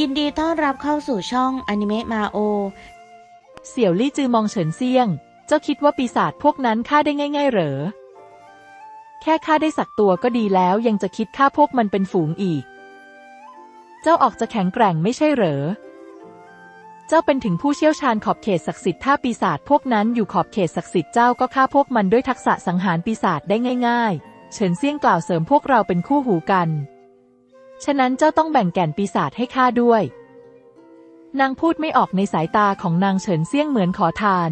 ยินดีต้อนรับเข้าสู่ช่องอนิเมะมาโอ เสี่ยวลี่จือมองเฉินเซียง เจ้าคิดว่าปีศาจพวกนั้นฆ่าได้ง่าย ๆ เหรอ แค่ฆ่าได้สักตัวก็ดีแล้วยังจะคิดฆ่าพวกมันเป็นฝูงอีก เจ้าออกจะแข็งแกร่งไม่ใช่เหรอ เจ้าเป็นถึงผู้เชี่ยวชาญขอบเขตศักดิ์สิทธิ์ถ้าปีศาจพวกนั้นอยู่ขอบเขตศักดิ์สิทธิ์เจ้าก็ฆ่าพวกมันด้วยทักษะสังหารปีศาจได้ง่าย ๆ เฉินเซียงกล่าวเสริมพวกเราเป็นคู่หูกัน ฉะนั้นเจ้าต้องแบ่งแก่นปีศาจให้ข้าด้วย นางพูดไม่ออกในสายตาของนางเฉินเซี่ยงเหมือนขอทาน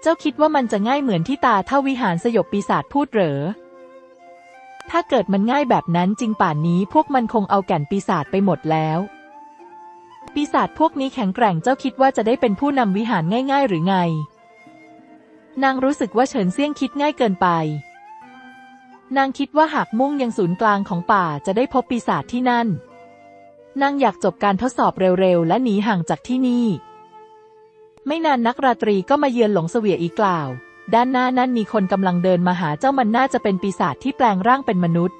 เจ้าคิดว่ามันจะง่ายเหมือนที่ตาเท่าวิหารสยบปีศาจพูดเหรอ ถ้าเกิดมันง่ายแบบนั้นจริงป่านนี้พวกมันคงเอาแก่นปีศาจไปหมดแล้ว ปีศาจพวกนี้แข็งแกร่งเจ้าคิดว่าจะได้เป็นผู้นำวิหารง่าย ๆ หรือไง นางรู้สึกว่าเฉินเซี่ยงคิดง่ายเกินไป นางคิดว่าหากมุ่งยังศูนย์กลางของป่าจะได้พบปีศาจที่นั่น นางอยากจบการทดสอบเร็วๆ และหนีห่างจากที่นี่ ไม่นานนักราตรีก็มาเยือนหลงเสวียอีกล่าว ด้านหน้านั้นมีคนกำลังเดินมาหาเจ้ามันน่าจะเป็นปีศาจที่แปลงร่างเป็นมนุษย์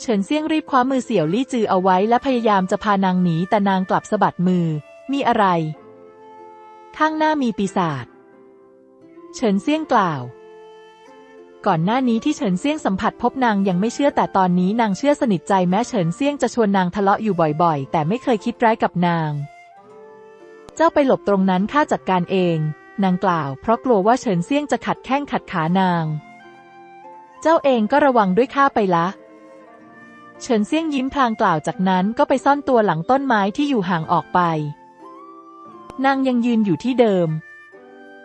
เฉินเซี่ยงรีบคว้ามือเสี่ยวลี่จือเอาไว้และพยายามจะพานางหนีแต่นางกลับสะบัดมือ มีอะไร ข้างหน้ามีปีศาจ เฉินเซี่ยงกล่าว ก่อนหน้านี้ที่เฉินเซี่ยงสัมผัสพบนางยังไม่เชื่อแต่ตอนนี้นางเชื่อสนิทใจแม้เฉินเซี่ยงจะชวนนางทะเลาะอยู่บ่อยๆ แต่ไม่เคยคิดร้ายกับนาง เจ้าไปหลบตรงนั้นข้าจัดการเอง นางกล่าว เพราะกลัวว่าเฉินเซี่ยงจะขัดแข้งขัดขานาง เจ้าเองก็ระวังด้วยข้าไปละ เฉินเซี่ยงยิ้มพลางกล่าวจากนั้นก็ไปซ่อนตัวหลังต้นไม้ที่อยู่ห่างออกไป นางยังยืนอยู่ที่เดิม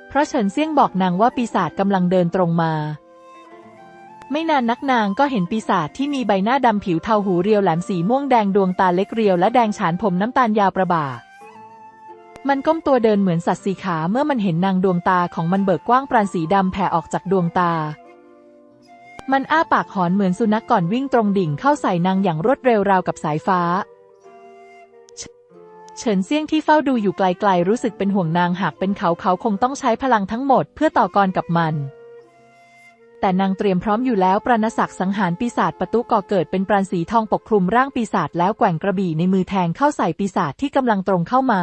เพราะเฉินเซี่ยงบอกนางว่าปีศาจกำลังเดินตรงมา ไม่นานนักนางก็เห็นปีศาจที่มีใบหน้าดำผิวเทาหูเรียวแหลมสีม่วงแดงดวงตาเล็กเรียวและแดงฉานผมน้ำตาลยาวประบ่า มันก้มตัวเดินเหมือนสัตว์สีขาเมื่อมันเห็นนางดวงตาของมันเบิกกว้างปราณสีดำแผ่ออกจากดวงตา มันอ้าปากหอนเหมือนสุนัขก่อนวิ่งตรงดิ่งเข้าใส่นางอย่างรวดเร็วราวกับสายฟ้า เฉินเซี่ยงที่เฝ้าดูอยู่ไกลๆรู้สึกเป็นห่วงนางหากเป็นเขาเขาคงต้องใช้พลังทั้งหมดเพื่อต่อกรกับมัน แต่นางเตรียมพร้อมอยู่แล้วปราณศักดิ์สังหารปีศาจประตูก่อเกิดเป็นปราณสีทองปกคลุมร่างปีศาจแล้วแกว่งกระบี่ในมือแทงเข้าใส่ปีศาจที่กำลังตรงเข้ามา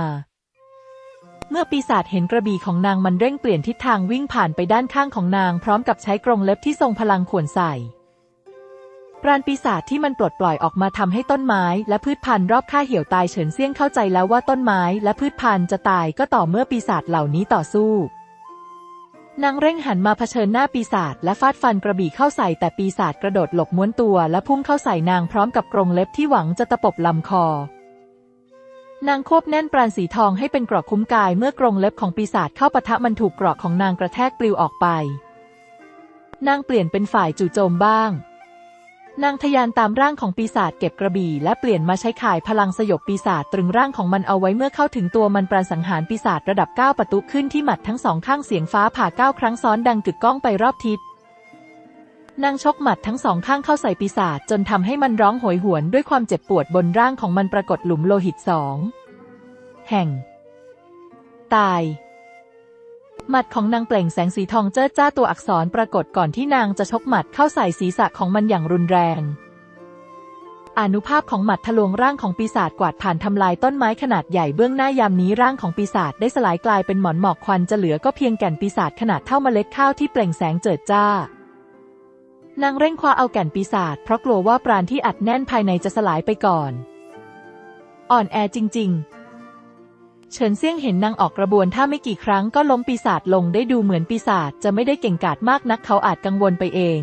เมื่อปีศาจเห็นกระบี่ของนางมันเร่งเปลี่ยนทิศทางวิ่งผ่านไปด้านข้างของนางพร้อมกับใช้กรงเล็บที่ทรงพลังข่วนใส่ ปราณปีศาจที่มันปลดปล่อยออกมาทำให้ต้นไม้ และพืชพันธุ์รอบค่าเหี่ยวตายเฉินเซี่ยงเข้าใจแล้วว่าต้นไม้ และพืชพันธุ์จะตายก็ต่อเมื่อปีศาจเหล่านี้ต่อสู้ นางเร่งหันมาเผชิญหน้าปีศาจและฟาดฟันกระบี่เข้าใส่แต่ปีศาจกระโดดหลบม้วนตัวและพุ่งเข้าใส่นางพร้อมกับกรงเล็บที่หวังจะตะปบลำคอ นางควบแน่นปราณสีทองให้เป็นเกราะคุ้มกายเมื่อกรงเล็บของปีศาจเข้าปะทะมันถูกเกราะของนางกระแทกปลิวออกไป นางเปลี่ยนเป็นฝ่ายจู่โจมบ้าง นางทยานตามร่างของปีศาจเก็บกระบี่และเปลี่ยนมาใช้ข่ายพลังสยบปีศาจตรึงร่างของมันเอาไว้เมื่อเข้าถึงตัวมันปราณสังหารปีศาจระดับเก้าประตุขึ้นที่หมัดทั้งสองข้างเสียงฟ้าผ่าเก้าครั้งซ้อนดังกึกก้องไปรอบทิศนางชกหมัดทั้งสองข้างเข้าใส่ปีศาจจนทำให้มันร้องโหยหวนด้วยความเจ็บปวดบนร่างของมันปรากฏหลุมโลหิตสองแห่ง ตาย หมัดของนางเปล่งแสงสีทองเจ้อจ้าตัวอักษรปรากฏก่อนที่นางจะชกหมัดเข้าใส่ศีรษะของมันอย่างรุนแรง อนุภาพของหมัดทะลวงร่างของปีศาจกวาดผ่านทำลายต้นไม้ขนาดใหญ่เบื้องหน้ายามนี้ร่างของปีศาจได้สลายกลายเป็นหมอนหมอกควันจะเหลือก็เพียงแก่นปีศาจขนาดเท่าเมล็ดข้าวที่เปล่งแสงเจิดจ้านางเร่งคว้าเอาแก่นปีศาจเพราะกลัวว่าปราณที่อัดแน่นภายในจะสลายไปก่อน อ่อนแอจริง ๆ เฉินเซี่ยงเห็นนางออกกระบวนถ้าไม่กี่ครั้งก็ล้มปีศาจลงได้ดูเหมือนปีศาจจะไม่ได้เก่งกาจมากนักเขาอาจกังวลไปเอง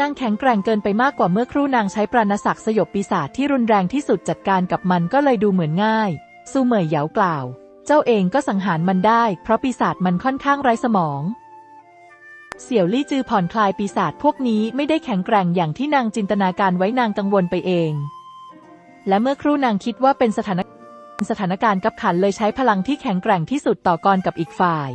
นางแข็งแกร่งเกินไปมากกว่าเมื่อครู่นางใช้ปราณศักดิ์สยบปีศาจที่รุนแรงที่สุดจัดการกับมันก็เลยดูเหมือนง่ายซูเหมยเหยากล่าว เจ้าเองก็สังหารมันได้ เพราะปีศาจมันค่อนข้างไร้สมอง เสี่ยวลี่จือผ่อนคลายปีศาจพวกนี้ไม่ได้แข็งแกร่งอย่างที่นางจินตนาการไว้นางกังวลไปเอง และเมื่อครู่นางคิดว่าเป็นสถาน สถานการณ์กับขันเลยใช้พลังที่แข็งแกร่งที่สุดต่อกรกับอีกฝ่าย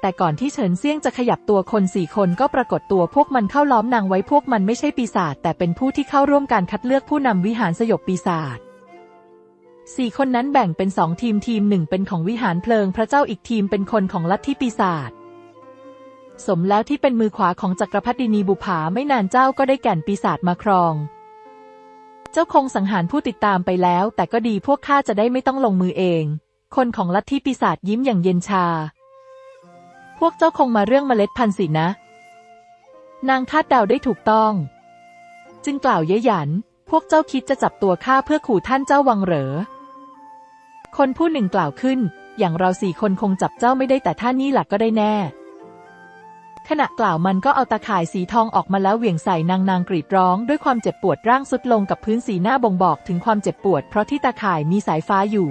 แต่ก่อนที่เฉินเซี่ยงจะขยับตัวคนสี่คนก็ปรากฏตัวพวกมันเข้าล้อมนางไว้พวกมันไม่ใช่ปีศาจแต่เป็นผู้ที่เข้าร่วมการคัดเลือกผู้นำวิหารสยบปีศาจสี่คนนั้นแบ่งเป็นสองทีมทีมหนึ่งเป็นของวิหารเพลิงพระเจ้าอีกทีมเป็นคนของลัทธิปีศาจสมแล้วที่เป็นมือขวาของจักรพรรดินีบุภาไม่นานเจ้าก็ได้แก่นปีศาจมาครอง เจ้าคงสังหารผู้ติดตามไปแล้ว แต่ก็ดีพวกข้าจะได้ไม่ต้องลงมือเอง คนของลัทธิปีศาจยิ้มอย่างเย็นชา พวกเจ้าคงมาเรื่องเมล็ดพันธุ์สินะ นางคาดเดาได้ถูกต้อง จึงกล่าวเย้ยหยัน พวกเจ้าคิดจะจับตัวข้าเพื่อขู่ท่านเจ้าวังเหรอ คนผู้หนึ่งกล่าวขึ้น อย่างเราสี่คนคงจับเจ้าไม่ได้แต่ท่านนี่หลักก็ได้แน่ ขณะกล่าวมันก็เอาตาข่ายสีทองออกมาแล้วเหวี่ยงใส่นางนางกรีดร้องด้วยความเจ็บปวดร่างสุดลงกับพื้นสีหน้าบ่งบอกถึงความเจ็บปวดเพราะที่ตาข่ายมีสายฟ้าอยู่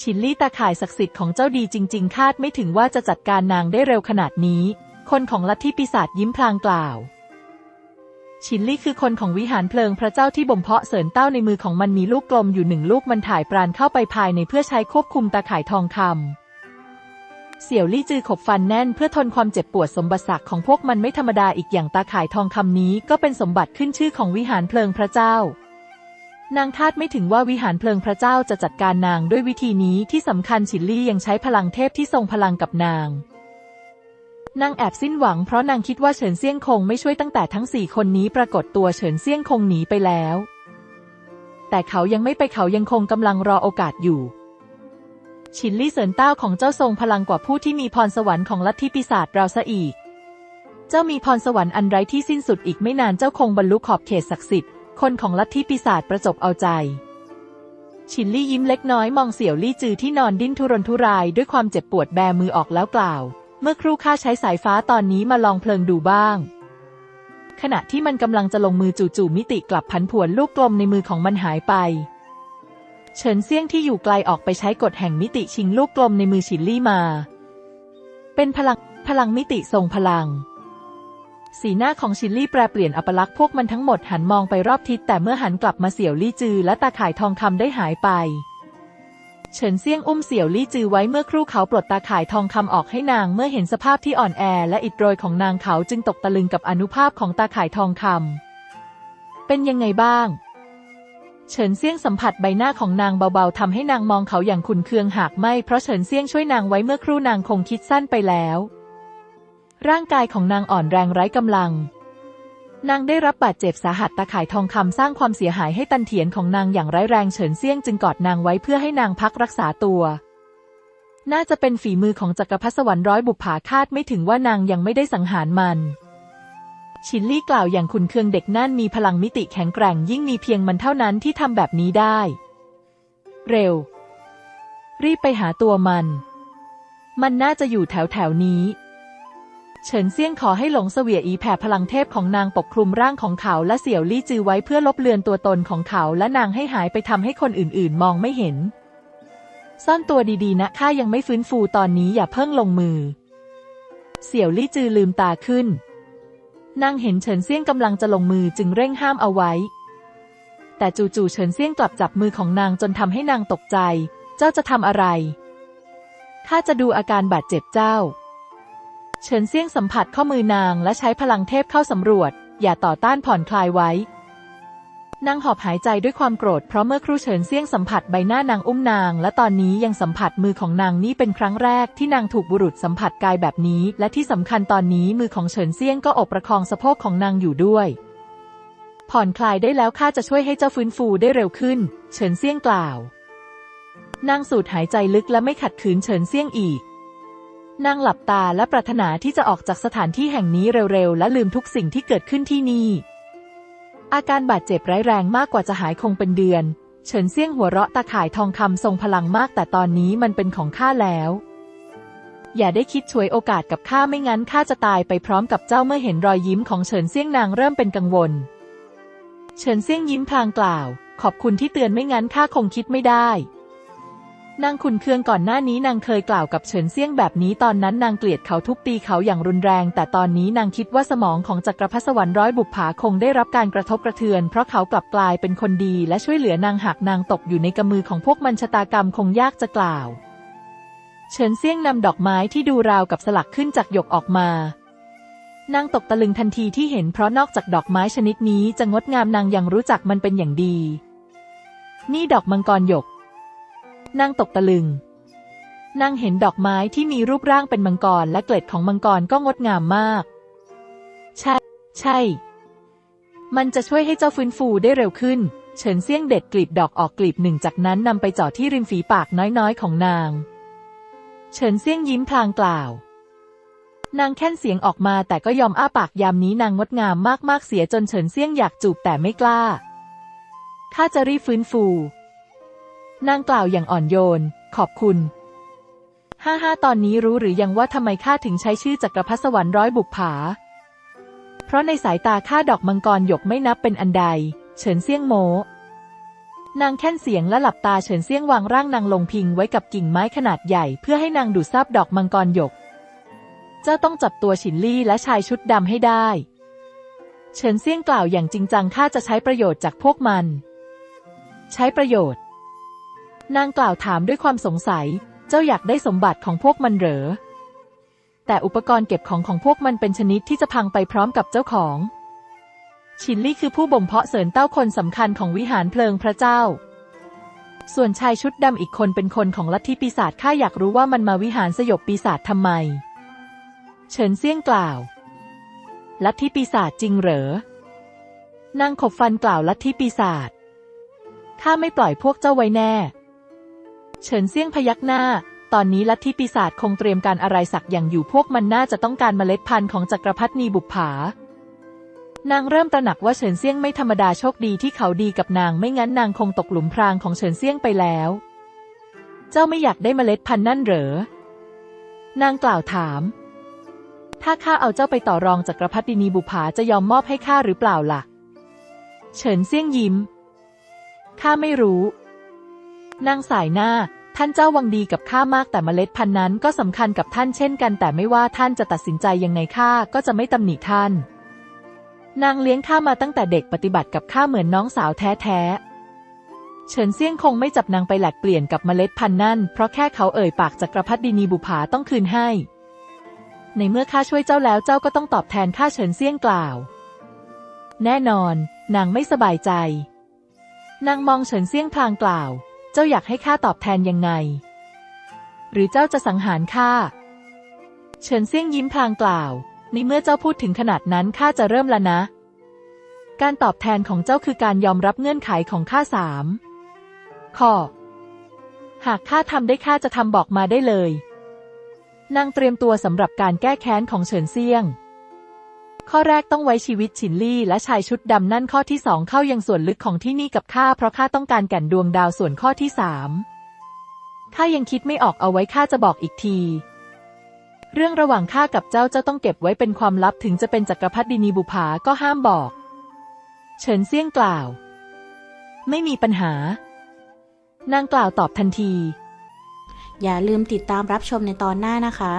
ชินลี่ตาข่ายศักดิ์สิทธิ์ของเจ้าดีจริง ๆ คาดไม่ถึงว่าจะจัดการนางได้เร็วขนาดนี้ คนของลัทธิปีศาจยิ้มพลางกล่าว ชินลี่คือคนของวิหารเพลิงพระเจ้าที่บ่มเพาะเสริญเต้าในมือของมันมีลูกกลมอยู่หนึ่งลูกมันถ่ายปราณเข้าไปภายในเพื่อใช้ควบคุมตาข่ายทองคำ เสี่ยวลี่จือขบฟันแน่นเพื่อทนความเจ็บปวดสมบัติศักดิ์ของพวกมันไม่ธรรมดาอีกอย่างตาข่ายทองคำนี้ก็เป็นสมบัติขึ้นชื่อของวิหารเพลิงพระเจ้า นางคาดไม่ถึงว่าวิหารเพลิงพระเจ้าจะจัดการนางด้วยวิธีนี้ที่สำคัญฉินลี่ยังใช้พลังเทพที่ทรงพลังกับนางนางแอบสิ้นหวังเพราะนางคิดว่าเฉินเซี่ยงคงไม่ช่วยตั้งแต่ทั้งสี่คนนี้ปรากฏตัวเฉินเซี่ยงคงหนีไปแล้ว แต่เขายังไม่ไปเขายังคงกำลังรอโอกาสอยู่ ชินลี่เสินเต้าของเจ้าทรงพลังกว่าผู้ที่มีพรสวรรค์ของลัทธิปีศาจเราซะอีก เจ้ามีพรสวรรค์อันไร้ที่สิ้นสุดอีกไม่นานเจ้าคงบรรลุขอบเขตศักดิ์สิทธิ์ คนของลัทธิปีศาจประจบเอาใจชินลี่ยิ้มเล็กน้อยมองเสี่ยวลี่จือที่นอนดิ้นทุรนทุรายด้วยความเจ็บปวดแบมือออกแล้วกล่าว เมื่อครู่ข้าใช้สายฟ้าตอนนี้มาลองเพลิงดูบ้าง ขณะที่มันกำลังจะลงมือจู่ๆมิติกลับผันผวนลูกกลมในมือของมันหายไป เฉินเซี่ยงที่อยู่ไกลออกไปใช้กฎแห่งมิติชิงลูกกลมในมือฉินลี่มา เป็นพลังพลังมิติทรงพลัง สีหน้าของชินลี่แปรเปลี่ยนอัปลักษณ์พวกมันทั้งหมดหันมองไปรอบทิศแต่เมื่อหันกลับมาเสี่ยวลี่จือและตาข่ายทองคำได้หายไป เฉินเซี่ยงอุ้มเสี่ยวลี่จือไว้เมื่อครู่เขาปลดตาข่ายทองคำออกให้นางเมื่อเห็นสภาพที่อ่อนแอและอิดโรยของนางเขาจึงตกตะลึงกับอนุภาพของตาข่ายทองคำเป็นยังไงบ้าง เฉินเซี่ยงสัมผัสใบหน้าของนางเบาๆทำให้นางมองเขาอย่างขุนเคืองหากไม่ เพราะเฉินเซี่ยงช่วยนางไว้เมื่อครู่นางคงคิดสั้นไปแล้ว ร่างกายของนางอ่อนแรงไร้กำลัง นางได้รับบาดเจ็บสาหัสตาข่ายทองคำสร้างความเสียหายให้ตันเถียนของนางอย่างร้ายแรงเฉินเซี่ยงจึงกอดนางไว้เพื่อให้นางพักรักษาตัว น่าจะเป็นฝีมือของจักรพรรดิสวรรค์ร้อยบุปผาคาดไม่ถึงว่านางยังไม่ได้สังหารมัน ชินลี่กล่าวอย่างขุนเคืองเด็กนั่นมีพลังมิติแข็งแกร่งยิ่งมีเพียงมันเท่านั้นที่ทำแบบนี้ได้ เร็ว รีบไปหาตัวมัน มันน่าจะอยู่แถวแถวนี้ เฉินเซี่ยงขอให้หลงเสวียอีแผ่พลังเทพของนางปกคลุมร่างของเขาและเสี่ยวลี่จือไว้เพื่อลบเลือนตัวตนของเขาและนางให้หายไปทำให้คนอื่นๆ มองไม่เห็น ซ่อนตัวดีๆ นะข้ายังไม่ฟื้นฟูตอนนี้อย่าเพิ่งลงมือ เสี่ยวลี่จือลืมตาขึ้น นางเห็นเฉินเซี่ยงกำลังจะลงมือจึงเร่งห้ามเอาไว้ แต่จู่ๆเฉินเซี่ยงกลับจับมือของนางจนทำให้นางตกใจ เจ้าจะทำอะไรข้าจะดูอาการบาดเจ็บเจ้า เฉินเซี่ยงสัมผัสข้อมือนางและใช้พลังเทพเข้าสำรวจ อย่าต่อต้านผ่อนคลายไว้ นางหอบหายใจด้วยความโกรธเพราะเมื่อครูเฉินเซี่ยงสัมผัสใบหน้านางอุ้มนาง และตอนนี้ยังสัมผัสมือของนางนี่เป็นครั้งแรกที่นางถูกบุรุษสัมผัสกายแบบนี้ และที่สำคัญตอนนี้มือของเฉินเซี่ยงก็อบประคองสะโพกของนางอยู่ด้วย ผ่อนคลายได้แล้วข้าจะช่วยให้เจ้าฟื้นฟูได้เร็วขึ้น เฉินเซี่ยงกล่าวนางสูดหายใจลึกและไม่ขัดขืนเฉินเซี่ยงอีกนางหลับตาและปรารถนาที่จะออกจากสถานที่แห่งนี้เร็วๆ และลืมทุกสิ่งที่เกิดขึ้นที่นี่ อาการบาดเจ็บร้ายแรงมากกว่าจะหายคงเป็นเดือน เฉินเซี่ยงหัวเราะตาข่ายทองคำทรงพลังมากแต่ตอนนี้มันเป็นของข้าแล้ว อย่าได้คิดช่วยโอกาสกับข้าไม่งั้นข้าจะตายไปพร้อมกับเจ้าเมื่อเห็นรอยยิ้มของเฉินเซี่ยงนางเริ่มเป็นกังวล เฉินเซี่ยงยิ้มพลางกล่าว ขอบคุณที่เตือนไม่งั้นข้าคงคิดไม่ได้ นางขุนเคืองก่อนหน้านี้นางเคยกล่าวกับเฉินเซี่ยงแบบนี้ตอนนั้นนางเกลียดเขาทุบตีเขาอย่างรุนแรง แต่ตอนนี้นางคิดว่าสมองของจักรพรรดิสวรรค์ร้อยบุปผาคงได้รับการกระทบกระเทือน เพราะเขากลับกลายเป็นคนดีและช่วยเหลือนางหากนางตกอยู่ในกำมือของพวกมันชะตากรรมคงยากจะกล่าว เฉินเซี่ยงนำดอกไม้ที่ดูราวกับสลักขึ้นจากหยกออกมานางตกตะลึงทันทีที่เห็นเพราะนอกจากดอกไม้ชนิดนี้จะงดงามนางยังรู้จักมันเป็นอย่างดี นี่ดอกมังกรหยก นางตกตะลึง นางเห็นดอกไม้ที่มีรูปร่างเป็นมังกรและเกล็ดของมังกรก็งดงามมาก ใช่ ใช่ มันจะช่วยให้เจ้าฟื้นฟูได้เร็วขึ้น เฉินเซี่ยงเด็ดกลีบดอกออกกลีบหนึ่งจากนั้นนำไปจ่อที่ริมฝีปากน้อยๆของนาง เฉินเซี่ยงยิ้มพลางกล่าว นางแค่นเสียงออกมาแต่ก็ยอมอ้าปากยามนี้นางงดงามมากๆเสียจนเฉินเซี่ยงอยากจูบแต่ไม่กล้าข้าจะรีฟื้นฟู นางกล่าวอย่างอ่อนโยน ขอบคุณห้าห้าตอนนี้รู้หรือยังว่าทำไมข้าถึงใช้ชื่อจักรพรรดิสวรรค์ร้อยบุกผา เพราะในสายตาข้าดอกมังกรหยกไม่นับเป็นอันใด เฉินเซี่ยงโมนางแค่นเสียงและหลับตาเฉินเซี่ยงวางร่างนางลงพิงไว้กับกิ่งไม้ขนาดใหญ่ เพื่อให้นางดูดซับดอกมังกรหยก เจ้าต้องจับตัวฉินลี่และชายชุดดำให้ได้ เฉินเซี่ยงกล่าวอย่างจริงจังข้าจะใช้ประโยชน์จากพวกมัน ใช้ประโยชน์ นางกล่าวถามด้วยความสงสัย เจ้าอยากได้สมบัติของพวกมันเหรอ แต่อุปกรณ์เก็บของของพวกมันเป็นชนิดที่จะพังไปพร้อมกับเจ้าของ ชินลี่คือผู้บ่มเพาะเสริญเต้าคนสำคัญของวิหารเพลิงพระเจ้า ส่วนชายชุดดำอีกคนเป็นคนของลัทธิปีศาจข้าอยากรู้ว่ามันมาวิหารสยบปีศาจทำไม เฉินเซี่ยงกล่าว ลัทธิปีศาจจริงเหรอนางขบฟันกล่าวลัทธิปีศาจข้าไม่ปล่อยพวกเจ้าไว้แน่ เฉินเซี่ยงพยักหน้า ตอนนี้ลัทธิปีศาจคงเตรียมการอะไรสักอย่างอยู่พวกมันน่าจะต้องการเมล็ดพันธุ์ของจักรพรรดินีบุปผานางเริ่มตระหนักว่าเฉินเซี่ยงไม่ธรรมดาโชคดีที่เขาดีกับนางไม่งั้นนางคงตกหลุมพรางของเฉินเซี่ยงไปแล้ว เจ้าไม่อยากได้เมล็ดพันธุ์นั่นเหรอ นางกล่าวถาม ถ้าข้าเอาเจ้าไปต่อรองจักรพรรดินีบุปผาจะยอมมอบให้ข้าหรือเปล่าล่ะ เฉินเซี่ยงยิ้ม ข้าไม่รู้ นางสายหน้า ท่านเจ้าวังดีกับข้ามากแต่เมล็ดพันธุ์นั้นก็สำคัญกับท่านเช่นกัน แต่ไม่ว่าท่านจะตัดสินใจยังไงข้าก็จะไม่ตำหนิท่าน นางเลี้ยงข้ามาตั้งแต่เด็กปฏิบัติกับข้าเหมือนน้องสาวแท้ๆเฉินเซี่ยงคงไม่จับนางไปแหลกเปลี่ยนกับเมล็ดพันธุ์นั่น เพราะแค่เขาเอ่ยปากจักรพรรดินีบุภาต้องคืนให้ ในเมื่อข้าช่วยเจ้าแล้วเจ้าก็ต้องตอบแทนข้าเฉินเซี่ยงกล่าว แน่นอน นางไม่สบายใจนางมองเฉินเซี่ยงพลางกล่าว เจ้าอยากให้ข้าตอบแทนยังไง หรือเจ้าจะสังหารข้า เฉินเซี่ยงยิ้มพลางกล่าว ในเมื่อเจ้าพูดถึงขนาดนั้นข้าจะเริ่มแล้วนะ การตอบแทนของเจ้าคือการยอมรับเงื่อนไขของข้าสามข้อ หากข้าทำได้ข้าจะทำบอกมาได้เลย นางเตรียมตัวสำหรับการแก้แค้นของเฉินเซี่ยง ข้อแรกต้องไว้ชีวิตฉินลี่และชายชุดดำนั่นข้อที่สองเข้ายังส่วนลึกของที่นี่กับข้าเพราะข้าต้องการแก่นดวงดาวส่วนข้อที่สามข้ายังคิดไม่ออกเอาไว้ข้าจะบอกอีกที เรื่องระหว่างข้ากับเจ้าเจ้าต้องเก็บไว้เป็นความลับถึงจะเป็นจักรพรรดินีบุภาก็ห้ามบอก เฉินเซี่ยงกล่าว ไม่มีปัญหา นางกล่าวตอบทันที อย่าลืมติดตามรับชมในตอนหน้านะคะ